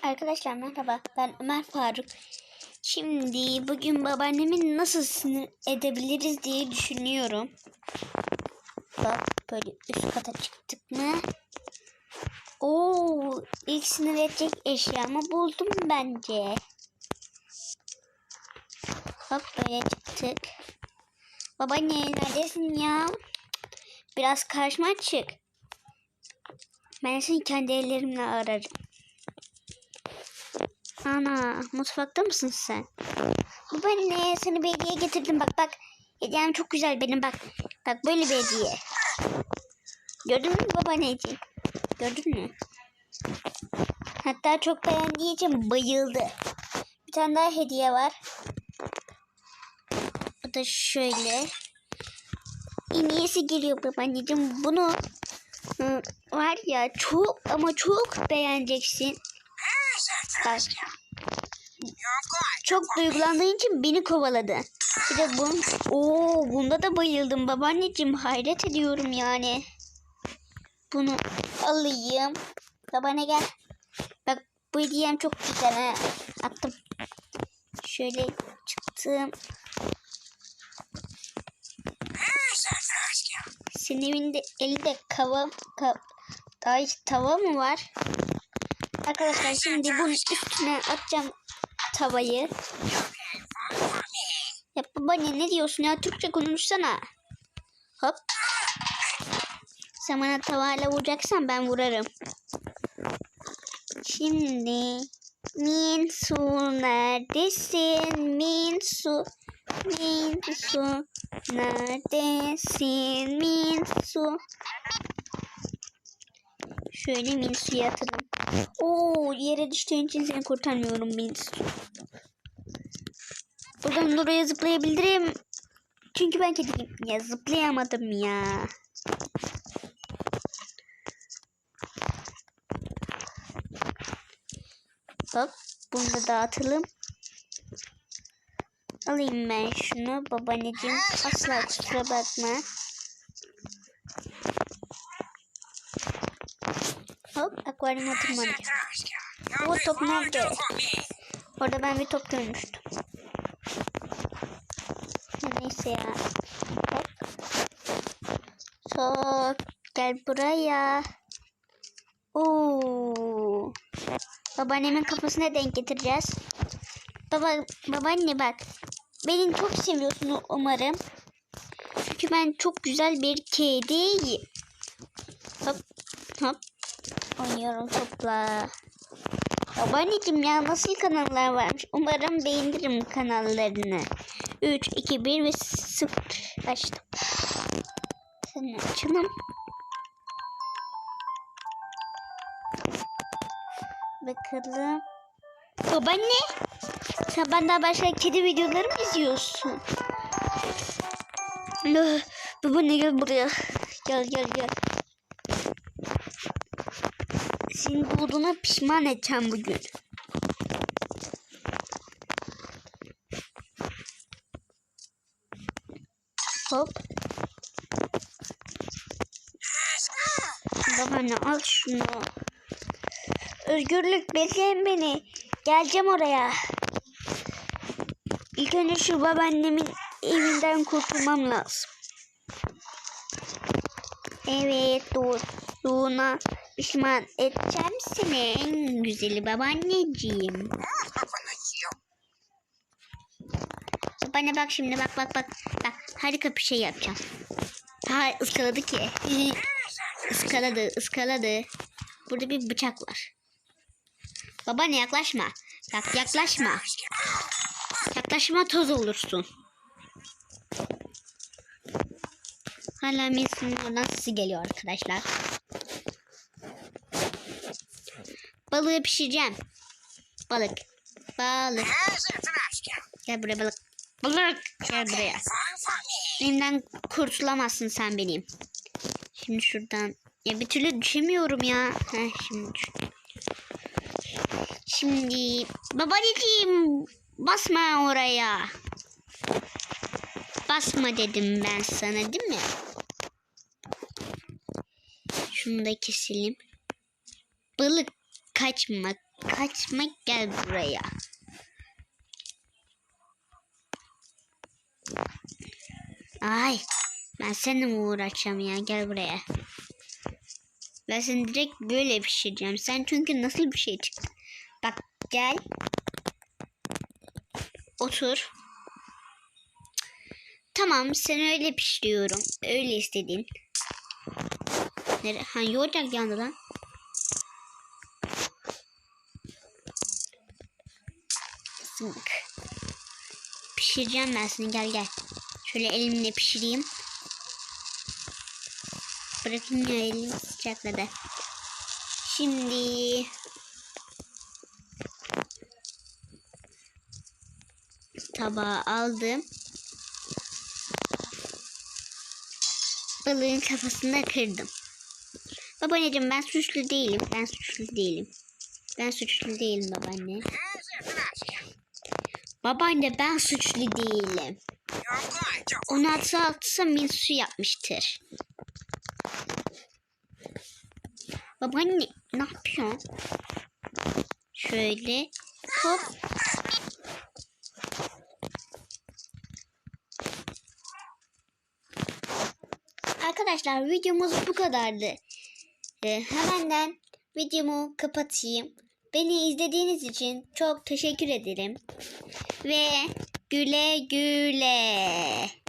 Arkadaşlar merhaba ben Ömer Faruk. Şimdi bugün babaannemi nasıl sinir edebiliriz diye düşünüyorum. Bak böyle üst kata çıktık mı? Oo, ilk sinir edecek eşyamı buldum bence. Hop böyle çıktık. Babaanne neredesin ya? Biraz karşıma çık. Ben seni kendi ellerimle ararım. Ana mutfakta mısın sen? Babaanne seni bir hediye getirdim bak bak. Hediyem çok güzel benim bak. Bak böyle bir hediye. Gördün mü babaanneciğim? Gördün mü? Hatta çok beğendiği için bayıldı. Bir tane daha hediye var. Bu da şöyle. En iyisi geliyor babaanneciğim. Bunu var ya çok ama çok beğeneceksin. Bak. Çok duygulandığın için beni kovaladı. Bir de bun, Oo, bunda da bayıldım babaanneciğim. Hayret ediyorum yani. Bunu alayım. Babaanne gel. Bak bu hediyem çok güzel ha. Attım. Şöyle çıktım. Senin evinde elinde kava, ka, ay, tava mı var? Arkadaşlar şimdi bunun üstüne atacağım tavayı. Ya babaanne ne diyorsun ya? Türkçe konuşsana. Hop. Sen bana tavayla vuracaksan ben vurarım. Şimdi Minsu neredesin? Minsu Minsu neredesin? Minsu Şöyle Minsu'ya atalım. Oo yere düştüğün için seni kurtarmıyorum Minsu. Buradan oraya zıplayabilirim. Çünkü ben kediyim. Ya zıplayamadım ya. Bak bunu da dağıtalım. Alayım ben şunu babaanneciğim. Asla kusura bakma. Hop akvaryuma tırmanacağım. O top nerede? Orada ben bir top görmüştüm. Neyse ya. Hop. Sok. Gel buraya. Oo. Babaannemin kafasına denk getireceğiz. Baba, babaanne bak. Beni çok seviyorsun umarım. Çünkü ben çok güzel bir kediyim. Hop hop. Oynuyorum topla. Babaanneciğim ya nasıl kanallar varmış. Umarım beğenirim kanallarını. 3, 2, 1 ve 0 açtım. Sen açalım. Bakalım. Babaanne. Sen başka kedi videoları mı izliyorsun? Babaanne gel buraya. Gel gel gel. Bulduğuna pişman edeceğim bugün. Hop. Babaanne al şunu. Özgürlük bekleyin beni. Geleceğim oraya. İlk önce şu babaannemin evinden kurtulmam lazım. Evet doğduğuna pişman edeceğim seni en güzeli babaanneciğim. Babaanne bak şimdi bak bak bak. Bak harika bir şey yapacağım. Ha ıskaladı ki. Iskaladı ıskaladı. Burada bir bıçak var. Babaanne yaklaşma. Bak yaklaşma. Yaklaşma toz olursun. Hala Mils'in oradan sesi geliyor arkadaşlar. Balığı pişireceğim. Balık. Balık. Gel buraya balık. Balık. Gel buraya. Elimden kurtulamazsın sen benim. Şimdi şuradan. Ya bir türlü düşemiyorum ya. Heh, şimdi. Şimdi babacığım basma oraya. Basma dedim ben sana değil mi? Şunu da keselim. Balık kaçmak kaçmak gel buraya. Ay ben seninle mi uğraşacağım ya gel buraya. Ben seni direkt böyle pişireceğim. Sen çünkü nasıl bir şey çıktı. Bak gel. Otur. Tamam seni öyle pişiriyorum. Öyle istedin. Nere? Ha yoğuracak yandı lan. Sımık. Pişireceğim ben seni gel gel. Şöyle elimle pişireyim. Bırakayım ya elim sıcakladı. Şimdi tabağı aldım. Balığın kafasını kırdım. Babaanneciğim ben suçlu değilim. Ben suçlu değilim. Ben suçlu değilim babaanne. Babaanne ben suçlu değilim. Onu atsa atsa Minsu yapmıştır. Babaanne ne yapıyorsun? Şöyle hop. Arkadaşlar videomuz bu kadardı. Ee, hemenden videomu kapatayım. Beni izlediğiniz için çok teşekkür ederim. Ve güle güle.